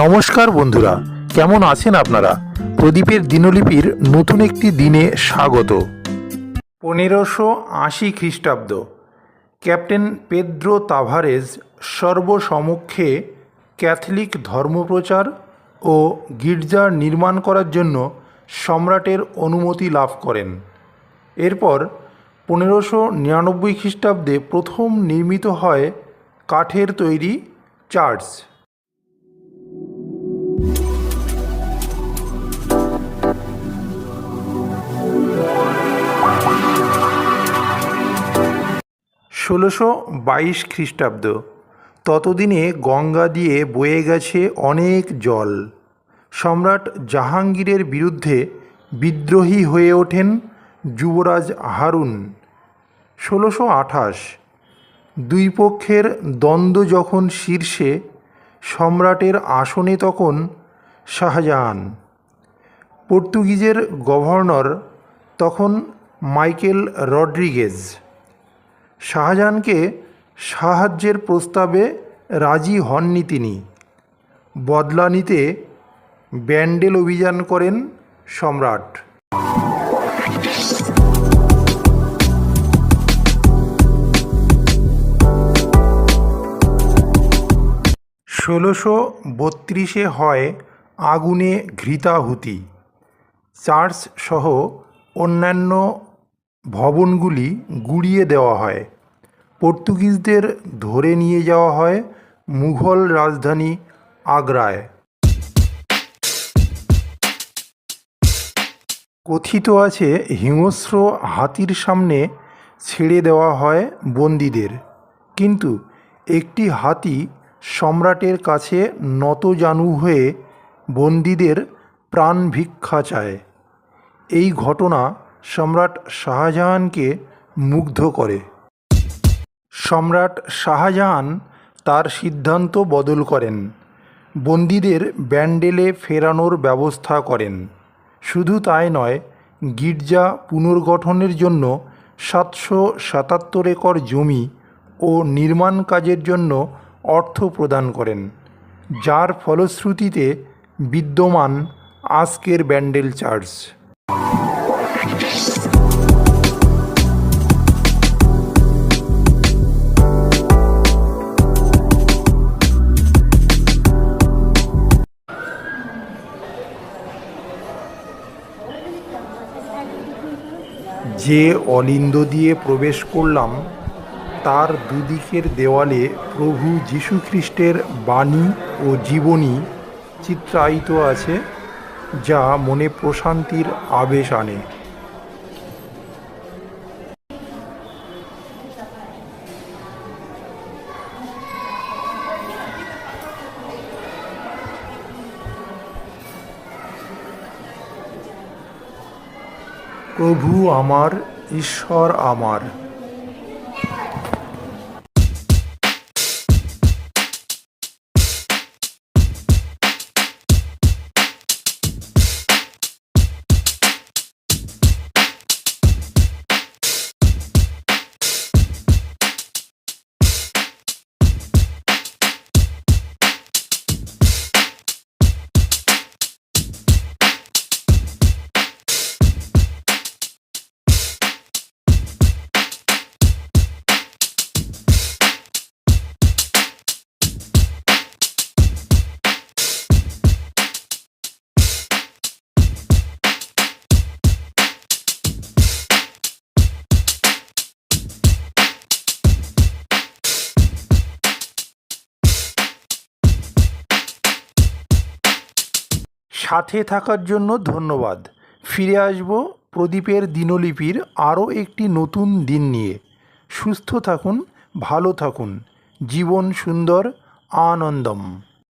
নমস্কার বন্ধুরা, কেমন আছেন আপনারা? প্রদীপের দিনলিপির নতুন একটি দিনে স্বাগত। পনেরোশো আশি খ্রিস্টাব্দ, ক্যাপ্টেন পেদ্রো তাভারেজ সর্বসমক্ষে ক্যাথলিক ধর্মপ্রচার ও গির্জা নির্মাণ করার জন্য সম্রাটের অনুমতি লাভ করেন। এরপর পনেরোশো নিরানব্বই খ্রিস্টাব্দে প্রথম নির্মিত হয় কাঠের তৈরি চার্চ। ষোলোশো বাইশ খ্রিস্টাব্দ। ততদিনে গঙ্গা দিয়ে বয়ে গেছে অনেক জল। সম্রাট জাহাঙ্গীরের বিরুদ্ধে বিদ্রোহী হয়ে ওঠেন যুবরাজ হারুন। ষোলোশো আঠাশ। দুই পক্ষের দ্বন্দ্ব যখন শীর্ষে, সম্রাটের আসনে তখন শাহজাহান। পর্তুগিজের গভর্নর তখন মাইকেল রড্রিগেজ। শাহজাহানকে সাহায্যের প্রস্তাবে রাজি হননি তিনি। বদলা নিতে ব্যান্ডেল অভিযান করেন সম্রাট। ষোলোশো বত্রিশে হয় আগুনে ঘৃতাহুতি। চার্চ সহ অন্যান্য ভবনগুলি গুড়িয়ে দেওয়া হয়। পর্তুগিজদের ধরে নিয়ে যাওয়া হয় মুঘল রাজধানী আগ্রায়। কথিত আছে, হিংস্র হাতির সামনে ছেড়ে দেওয়া হয় বন্দীদের। কিন্তু একটি হাতি সম্রাটের কাছে নতজানু হয়ে বন্দীদের প্রাণ ভিক্ষা চায়। এই ঘটনা সম্রাট শাহজাহানকে মুগ্ধ করে। সম্রাট শাহজাহান তার সিদ্ধান্ত বদল করেন। বন্দীদের ব্যান্ডেলে ফেরানোর ব্যবস্থা করেন। শুধু তাই নয়, গির্জা পুনর্গঠনের জন্য সাতশো সাতাত্তর একর জমি ও নির্মাণ কাজের জন্য অর্থ প্রদান করেন, যার ফলশ্রুতিতে বিদ্যমান আজকের ব্যান্ডেল চার্চ। যে অলিন্দ দিয়ে প্রবেশ করলাম, তার দুদিকের দেওয়ালে প্রভু যীশুখ্রিস্টের বাণী ও জীবনী চিত্রায়িত আছে, যা মনে প্রশান্তির আবেশ আনে। প্রভু আমার ঈশ্বর আমার। সাথে থাকার জন্য ধন্যবাদ। ফিরে আসব প্রদীপের দিনলিপির আরও একটি নতুন দিন নিয়ে। সুস্থ থাকুন, ভালো থাকুন। জীবন সুন্দর, আনন্দম।